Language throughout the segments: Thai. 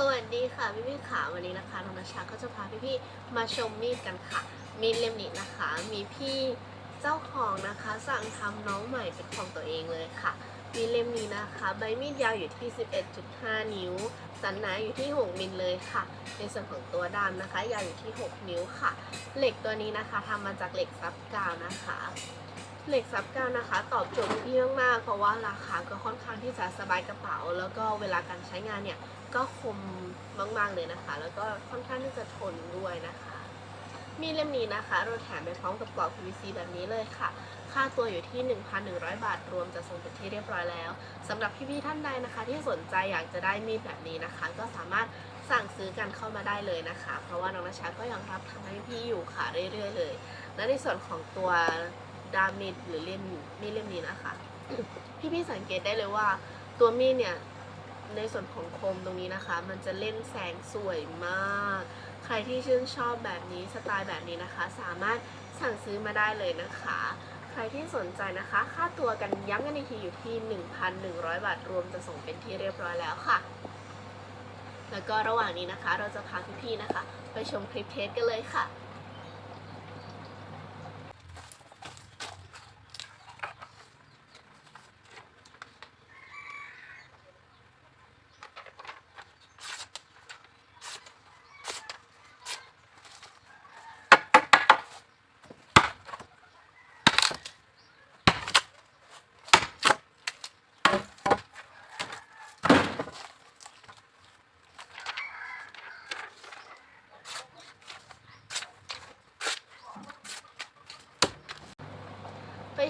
สวัสดีค่ะพี่พี่ขาวันนี้นะคะน้องนาชาก็จะพาพี่พี่มาชมมีดกันค่ะ มีดเล่มนี้นะคะ มีพี่เจ้าของนะคะ สั่งทำน้องใหม่เป็นของตัวเองเลยค่ะ มีดเล่มนี้นะคะ ใบมีดยาวอยู่ที่ 11.5 นิ้ว สันหนาอยู่ที่ 6 มิลเลยค่ะ ในส่วนของตัวด้ามนะคะ ยาวอยู่ที่ 6 นิ้วค่ะ เหล็กตัวนี้นะคะทำมาจากเหล็กซับกาวนะคะ เหล็กซับกาวนะคะ ตอบโจทย์พี่มากๆเพราะว่าราคาก็ค่อนข้างที่จะสบายกระเป๋า แล้วก็เวลาการใช้งานเนี่ยก็คมมากๆเลยนะคะ แล้วก็ค่อนข้างที่จะทนด้วยนะคะ มีเล่มนี้นะคะเราแถมไปพร้อมกับปลอก PVC แบบนี้เลยค่ะ ค่าตัวอยู่ที่ 1,100 บาท รวมจะส่งเป็นที่เรียบร้อยแล้วสำหรับพี่ๆท่านใดนะคะ ที่สนใจอยากจะได้มีดแบบนี้นะคะ ก็สามารถสั่งซื้อกันเข้ามาได้เลยนะคะ เพราะว่าน้องนาชาก็ยังรับทำให้พี่อยู่ค่ะเรื่อยๆเลย และในส่วนของตัว ดามิดหรือเล่มมีดเล่มนี้นะคะ พี่ๆสังเกตได้เลยว่า ตัวมีดเนี่ยในส่วนของคมตรงนี้นะคะ มันจะเล่นแสงสวยมาก ใครที่ชื่นชอบแบบนี้สไตล์แบบนี้นะคะ สามารถสั่งซื้อมาได้เลยนะคะ ใครที่สนใจนะคะ ค่าตัวกันย้ำกันอีกทีอยู่ที่ 1,100 บาท รวมจะส่งเป็นที่เรียบร้อยแล้วค่ะ แล้วก็ระหว่างนี้นะคะ เราจะพาพี่ๆนะคะ ไปชมคลิปเทสกันเลยค่ะ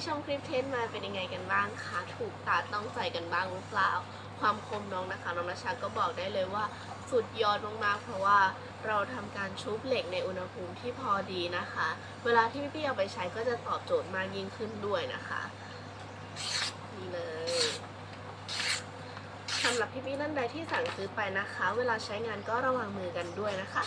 ชมคลิปเทสมาเป็นยังไงกันบ้างคะถูกตาต้องใจกันบ้างหรือเปล่า ความคมน้องนะคะน้องนาชาก็บอกได้เลยว่าสุดยอดมากๆเพราะว่าเราทำการชุบเหล็กในอุณหภูมิที่พอดีนะคะ เวลาที่พี่ๆเอาไปใช้ก็จะตอบโจทย์มากยิ่งขึ้นด้วยนะคะนี่เลยสำหรับพี่ๆท่นใดที่สั่งซื้อไปนะคะ เวลาใช้งานก็ระวังมือกันด้วยนะคะ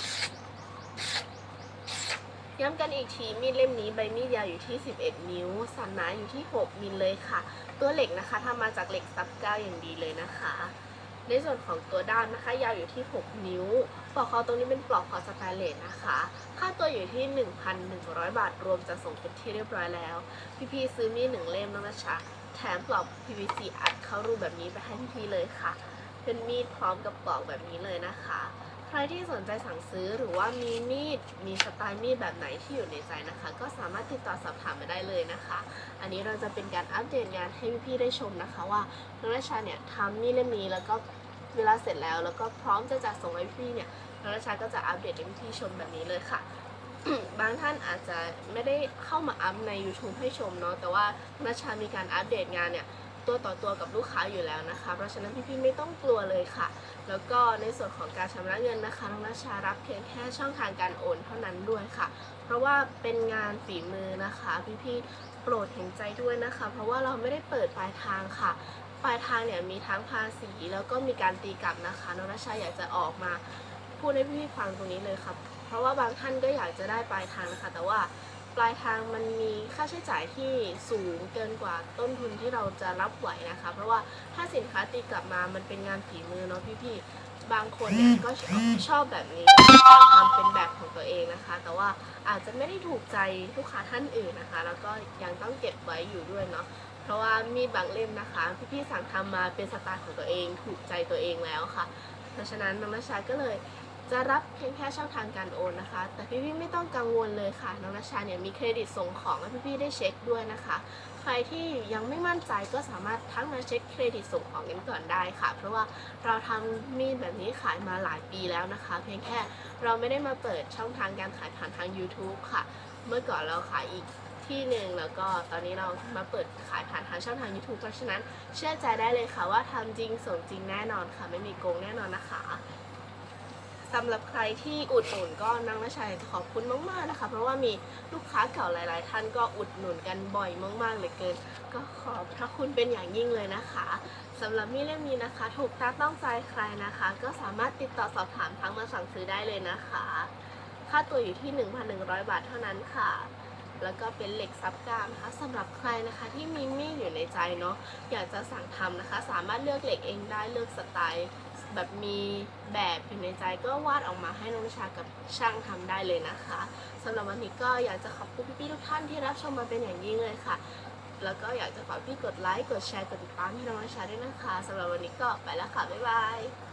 ย้ำกันอีกทีมีดเล่มนี้ใบมีดยาวอยู่ที่ 11 นิ้ว สันหนาอยู่ที่ 6มิลเลยค่ะ ตัวเหล็กนะคะทำมาจากเหล็กซับเก้าอย่างดีเลยนะคะ ในส่วนของตัวด้านนะคะ ยาวอยู่ที่ 6 นิ้ว ปลอกคอตรงนี้เป็นปลอกคอสแตนเลสนะคะ ค่าตัวอยู่ที่ 1,100 บาท รวมจะส่งเป็นที่เรียบร้อยแล้ว พี่ๆซื้อมีดหนึ่งเล่มน้องนะชะแถมปลอก PVC อัดเข้ารูปแบบนี้ไปให้พี่ๆเลยค่ะ เป็นมีดพร้อมกับปลอกแบบนี้เลยนะคะ ใครที่สนใจสั่งซื้อหรือว่ามีมีดมีสไตล์มีดแบบไหนที่อยู่ในใจนะคะ ก็สามารถติดต่อสอบถามมาได้เลยนะคะ อันนี้เราจะเป็นการอัปเดตงานให้พี่ๆได้ชมนะคะ ว่าน้องราชาเนี่ยทำมีดเล่มนี้แล้วก็เวลาเสร็จแล้ว แล้วก็พร้อมจะจัดส่งให้พี่เนี่ยน้องราชาก็จะอัปเดตให้พี่ชมแบบนี้เลยค่ะบางท่านอาจจะไม่ได้เข้ามาอัพใน YouTube ให้ชมเนาะแต่ว่าน้องราชามีการอัปเดตงานเนี่ย ตัวต่อตัวกับลูกค้าอยู่แล้วนะคะ เพราะฉะนั้นพี่ๆไม่ต้องกลัวเลยค่ะ แล้วก็ในส่วนของการชำระเงินนะคะน้องนาชารับเพียงแค่ช่องทางการโอนเท่านั้นด้วยค่ะ เพราะว่าเป็นงานฝีมือนะคะ พี่ๆโปรดเห็นใจด้วยนะคะ เพราะว่าเราไม่ได้เปิดปลายทางค่ะปลายทางเนี่ยมีทั้งภาษีแล้วก็มีการตีกลับนะคะน้องนาชาอยากจะออกมาพูดให้พี่ๆฟังตรงนี้เลยครับเพราะว่าบางท่านก็อยากจะได้ปลายทางนะคะ แต่ว่า ปลายทางมันมีค่าใช้จ่ายที่สูงเกินกว่าต้นทุนที่เราจะรับไหวนะคะ เพราะว่าถ้าสินค้าตีกลับมามันเป็นงานฝีมือเนาะพี่ๆบางคนเนี่ยก็ชอบชอบแบบนี้ทำเป็นแบบของตัวเองนะคะ แต่ว่าอาจจะไม่ได้ถูกใจลูกค้าท่านอื่นนะคะ แล้วก็ยังต้องเก็บไว้อยู่ด้วยเนาะเพราะว่ามีดบางเล่มนะคะ พี่ๆสั่งทำมาเป็นสไตล์ของตัวเอง ถูกใจตัวเองแล้วค่ะ เพราะฉะนั้นน้องนาชาก็เลย จะรับเพียงแค่ช่องทางการโอนนะคะ แต่พี่ๆไม่ต้องกังวลเลยค่ะ น้องนาชาเนี่ยมีเครดิตส่งของให้พี่ๆได้เช็คด้วยนะคะ ใครที่ยังไม่มั่นใจก็สามารถทักมาเช็คเครดิตส่งของกันก่อนได้ค่ะ เพราะว่าเราทำมีดแบบนี้ขายมาหลายปีแล้วนะคะ เพียงแค่เราไม่ได้มาเปิดช่องทางการขายผ่านทาง YouTube ค่ะ เมื่อก่อนเราขายอีกที่หนึ่งแล้วก็ตอนนี้เรามาเปิดขายผ่านทางช่องทาง YouTube เพราะฉะนั้นเชื่อใจได้เลยค่ะว่าทำจริงส่งจริงแน่นอนค่ะ ไม่มีโกงแน่นอนนะคะ สำหรับใครที่อุดหนุนก็นางนาชัยขอบคุณมากๆนะคะ เพราะว่ามีลูกค้าเก่าหลาย ๆ ท่านก็อุดหนุนกันบ่อยมากๆเหลือเกิน ก็ขอบพระคุณเป็นอย่างยิ่งเลยนะคะสำหรับมีเล่มนี้นะคะ ถูกตาต้องใจใครนะคะ ก็สามารถติดต่อสอบถามทั้งมาสั่งซื้อได้เลยนะคะ ค่าตัวอยู่ที่ 1,100 บาทเท่านั้นค่ะแล้วก็เป็นเหล็กซับกามนะคะสำหรับใครนะคะที่มีมีดอยู่ในใจเนาะอยากจะสั่งทำนะคะ สามารถเลือกเหล็กเองได้เลือกสไตล์ แบบมีแบบอยู่ในใจก็วาดออกมาให้น้องนิชากับช่างทำได้เลยนะคะสำหรับวันนี้ก็อยากจะขอบคุณพี่ๆทุกท่านที่รับชมมาเป็นอย่างยิ่งเลยค่ะ แล้วก็อยากจะขอพี่กดไลค์กดแชร์กดติดตามให้น้องนิชาด้วยนะคะสำหรับวันนี้ก็ไปแล้วค่ะบ๊ายบาย